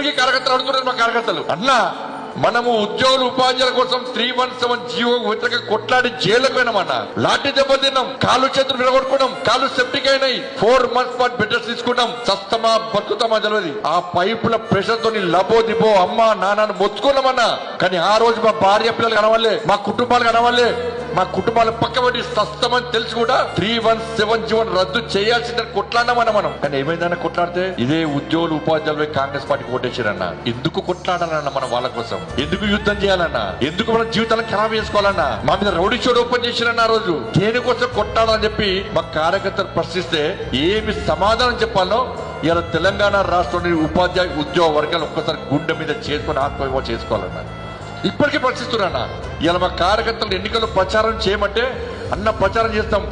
ఇప్పటికీ కార్యకర్తలు అడుగుతున్నారు మా కార్యకర్తలు. అన్నా మనము ఉద్యోగులు ఉపాధ్యాయుల కోసం త్రీ వన్ సెవెన్ జీవో వ్యతిరేక కొట్లాడి జైలుకు పోయినామన్న లాఠీ దెబ్బ తిన్నాం కాలు చేతులు విడగొట్టుకున్నాం కాలు సెప్టిక్ అయినాయి. ఫోర్ మంత్స్ పాటు బెటర్స్ తీసుకున్నాం. సస్తమా బతుకుతామా తెలియదు ఆ పైపుల ప్రెషర్ తోని లబో దిబో అమ్మ నాన్నను మొత్తుకున్నామన్నా కానీ ఆ రోజు మా భార్య పిల్లలు కనవాలే మా కుటుంబాలు కనవాలే మా కుటుంబాలు పక్కబడి సస్తమని తెలిసి కూడా త్రీ వన్ సెవెన్ జీవన్ రద్దు చేయాల్సిందని కొట్లాడినామన్న మనం. కానీ ఏమైందన్న కొట్లాడితే? ఇదే ఉద్యోగులు ఉపాధ్యాయులు కాంగ్రెస్ పార్టీకి ఓటేసారన్న. ఎందుకు కొట్లాడాలన్న మనం వాళ్ళ కోసం? ఎందుకు యుద్ధం చేయాలన్నా? ఎందుకు మన జీవితాలను ఖరాబ్ చేసుకోవాలన్నా? మా మీద రౌడీ షోడ్ ఓపెన్ చేసిరన్న ఆ రోజు. దేనికోసం కొట్టాలని చెప్పి మా కార్యకర్తలు ప్రశ్నిస్తే ఏమి సమాధానం చెప్పాలో ఇలా తెలంగాణ రాష్ట్రంలోని ఉపాధ్యాయ ఉద్యోగ వర్గాలు ఒక్కసారి గుండె మీద చేసుకొని ఆత్మవిమర్శ చేసుకోవాలన్నారు ఇప్పటికీ ప్రశ్నిస్తున్నానా ఇలా మా కార్యకర్తలు ఎన్నికలు ప్రచారం చేయమంటే అన్న ప్రచారం చేస్తాం.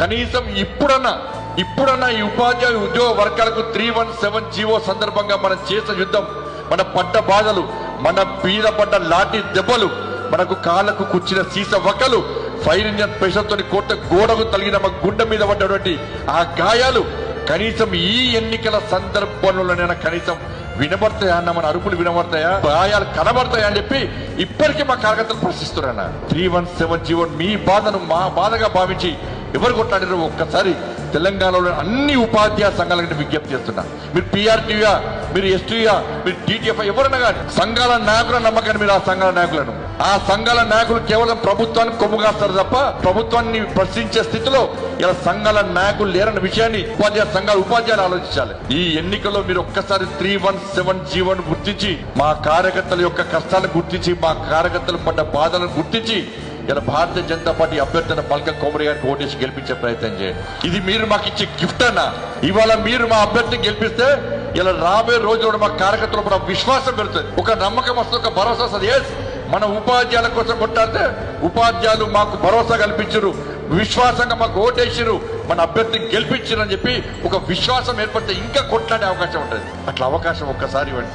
కనీసం ఇప్పుడన్నా ఇప్పుడన్నా ఈ ఉపాధ్యాయ ఉద్యోగ వర్గాలకు త్రీ వన్ సెవెన్ జీవో సందర్భంగా మనం చేసిన యుద్ధం మన పడ్డ బాధలు మన పీద పడ్డ లాఠీ దెబ్బలు మనకు కాళ్ళకు కుచ్చిన సీస వక్కలు ఫైర్ ఇంజన్ ప్రెషర్ కోట గోడకు తలిగిన మా గుండె మీద పడ్డటువంటి ఆ గాయాలు కనీసం ఈ ఎన్నికల సందర్భంలోనైనా కనీసం వినబడతాయా అన్న మన అరుపులు వినబడతాయా? గాయాలు కనబడతాయా అని చెప్పి ఇప్పటికీ మా కార్యకర్తలు ప్రశ్నిస్తున్నారన్న త్రీ వన్ సెవెన్ జీవన్ మీ బాధను మా బాధగా భావించి ఎవరు కొట్లాడారు ఒక్కసారి తెలంగాణలో అన్ని ఉపాధ్యాయ సంఘాలకు విజ్ఞప్తి చేస్తున్నా. మీరు పిఆర్టీయా మీరు ఎస్టీయా మీరు టీటీఎఫ్ ఎవరైనా కానీ సంఘాల నాయకుల నమ్మకాన్ని మీరు ఆ సంఘాల నాయకులను. ఆ సంఘాల నాయకులు కేవలం ప్రభుత్వానికి కొమ్ము కాస్తారు తప్ప ప్రభుత్వాన్ని ప్రశ్నించే స్థితిలో ఇలా సంఘాల నాయకులు లేరన్న విషయాన్ని ఉపాధ్యాయ సంఘాల ఉపాధ్యాయులు ఆలోచించాలి. ఈ ఎన్నికల్లో మీరు ఒక్కసారి త్రీ వన్ సెవెన్ జీవోను గుర్తించి మా కార్యకర్తల యొక్క కష్టాలను గుర్తించి మా కార్యకర్తలు పడ్డ బాధలను గుర్తించి ఇలా భారతీయ జనతా పార్టీ అభ్యర్థిన పల్క కోమరి గారికి ఓటేసి గెలిపించే ప్రయత్నం చేయండి ఇది మీరు మాకు ఇచ్చే గిఫ్ట్ అన్న. ఇవాళ మీరు మా అభ్యర్థిని గెలిపిస్తే ఇలా రాబోయే రోజుల్లో మా కార్యకర్తలు కూడా విశ్వాసం పెడుతుంది ఒక నమ్మకం వస్తుంది ఒక భరోసా వస్తుంది. ఎస్ మన ఉపాధ్యాయుల కోసం కొట్టాడితే ఉపాధ్యాయులు మాకు భరోసా కల్పించరు విశ్వాసంగా మాకు ఓటేసిరు మన అభ్యర్థిని గెలిపించరు అని చెప్పి ఒక విశ్వాసం ఏర్పడితే ఇంకా కొట్లాడే అవకాశం ఉంటుంది. అట్లా అవకాశం ఒక్కసారి ఇవ్వండి.